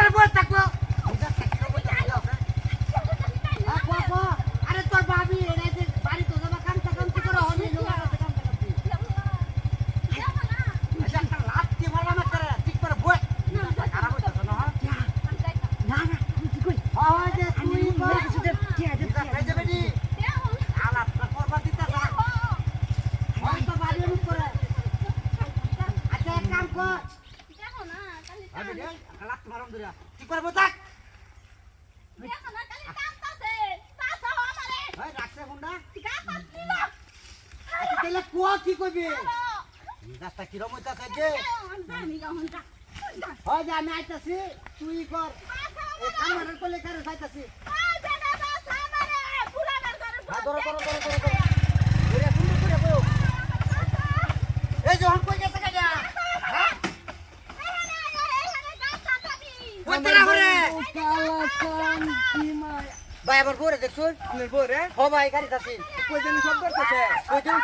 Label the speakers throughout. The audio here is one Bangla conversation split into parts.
Speaker 1: করে বসে। থাকব আ, কো, কো। আরে তোর ভাবি বাড়ি তো যাবা কামটা কামটি করে হনি লোক
Speaker 2: কি
Speaker 1: করবা দিতাছে না। তো বাড়ি অনুপ করে। এক কাম কর। আমি রে, একটা লাত্তি মারলাম ধরিয়া। ঠিক করে বস থাক। হয়, রাখছে? আচ্ছা, তাহলে কুয়া কি করবি? রাস্তা কিরম হইতাছে যে? হয় যে আমি আইতাছি, তুই কর। কামারের কোলে কারে যাইতাছি। ধরো, ধরো, ধরো, ধরো, ধরো। ধরিয়া সুন্দর করে বউ। এই যে হন কই গেছে কাজা? হ্যাঁ? কইতে না করে? ভাই, আবার বউরে দেখছুন?
Speaker 3: আপনার বউ রে
Speaker 1: ও ভাই, গাড়িতে আছি।
Speaker 3: কই জানি সব করতেছে
Speaker 1: কই দিন?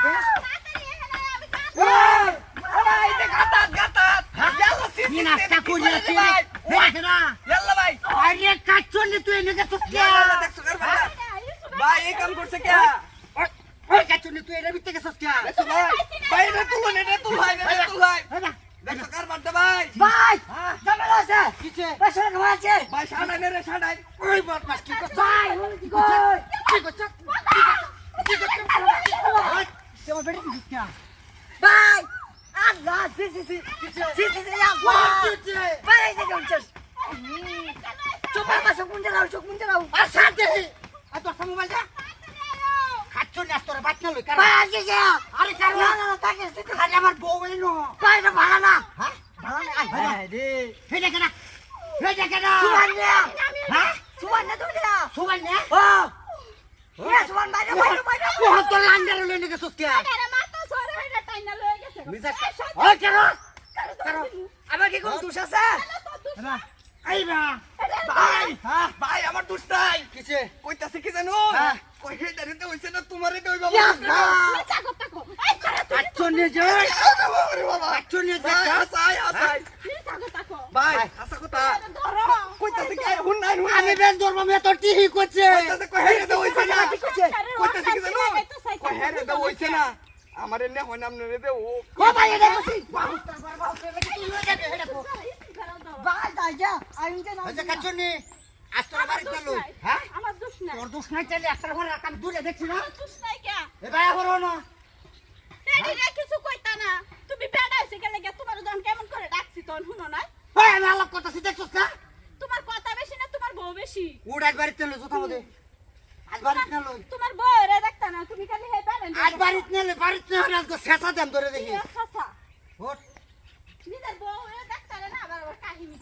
Speaker 3: ভাই
Speaker 1: না?
Speaker 3: ইয়াল্লা ভাই। ভাই এই কাম করছে কে?
Speaker 1: ওই, তুই ভিতরে গেছিস কে?
Speaker 3: এটা কার
Speaker 2: আছে? পয়সা কেমন আছে
Speaker 3: ভাই সাড়াই নে রে সাড়াই
Speaker 1: ওই বদমাস কি করছিস?
Speaker 2: ভাই কি কই
Speaker 1: কি করছিস? কি করছিস? ওই, তুই আমার বেটি কে?
Speaker 2: ভাই আল্লাহ সি সি সি সি সি সি
Speaker 1: কি হচ্ছে?
Speaker 2: ভাই এই যে জলছস চোপা পাশে কোন জায়গা চোখ কোন জায়গা
Speaker 1: আর দেখি। আর তোর মোবাইল দে। কাচ্চন্ডি আজ তোরা বাচ্চা লই, কারা?
Speaker 2: ভাই আজকে যা
Speaker 1: আরে কারা?
Speaker 2: না না না তাকে সে
Speaker 1: আমার বউ এলো।
Speaker 2: ভাই এটা ভাড়া না
Speaker 1: হ্যাঁ?
Speaker 2: ভাড়া না
Speaker 1: হ্যাঁ রে। দেখে না। এই দেখে না।
Speaker 2: সুমান না
Speaker 1: হ্যাঁ?
Speaker 2: সুমান না তুমি না
Speaker 1: সুমান নে?
Speaker 2: ও এ সুমান ভাই ভাই ভাই
Speaker 1: ও তোর লাঙ্গারে লই নে গেছিস কে? মিজাজ কা- ওই কেন? কেন?
Speaker 2: আমার কি কোন দোষ আছে।
Speaker 1: এই না।
Speaker 3: ভাই
Speaker 1: হ্যাঁ?
Speaker 3: ভাই আমার দুষ্টাই
Speaker 1: কিসে?
Speaker 3: কইতাছে কি জানো
Speaker 1: হ্যাঁ।
Speaker 3: কই হে দাঁড়িতে হইছে না তোমারে দেই বাবা
Speaker 1: ইয়া না। কাচ্চন্ডি যে।
Speaker 3: আরে বাবা
Speaker 1: কাচ্চন্ডি যে।
Speaker 3: ভাই আসাই আসাই কথা কইতাছে কি? হুন নাই হুন
Speaker 1: আমি বেন ধরবো মে তোর টিহি করছে?
Speaker 3: কইতাছে কই হে দে হইছে না। কইতাছে কি জানো? কই হে দে হইছে না। আমার এনে হই নাম নে দে ও।
Speaker 1: ও ভাই এটা কইছি।
Speaker 2: ভাই তাই যা আমি যে না।
Speaker 1: আচ্ছা আজ তোর গেল হ্যাঁ?
Speaker 4: আমার দোষ নাই।
Speaker 1: তোর দোষ নাই চাইলে একটা ঘরে দূরে দেখছি না।
Speaker 4: দোষ নাই কে
Speaker 1: এ ভাই হরো না।
Speaker 4: রে কিছু কইতা না তুমি বেড়া হইছে গেলে গে তোমার জন কেমন করে ডাকছি তখন শুনো না
Speaker 1: ওই আমি আলাপ করতেছি দেখছিস না
Speaker 4: তোমার কথা বেশি না তোমার উড বেশি
Speaker 1: উড়াই বাড়িতে লই জোতা মধ্যে আজ বাড়িতে না। লই
Speaker 4: তোমার বউ রে দেখতা না তুমি খালি হে পারেন
Speaker 1: আজ বাড়িতে না লই বাড়িতে না হলে আজকে শেষা দাম ধরে দেখি।
Speaker 4: শেষা।
Speaker 1: ওট
Speaker 4: নিজের বউ রে দেখতা না আবার আবার কাহিনী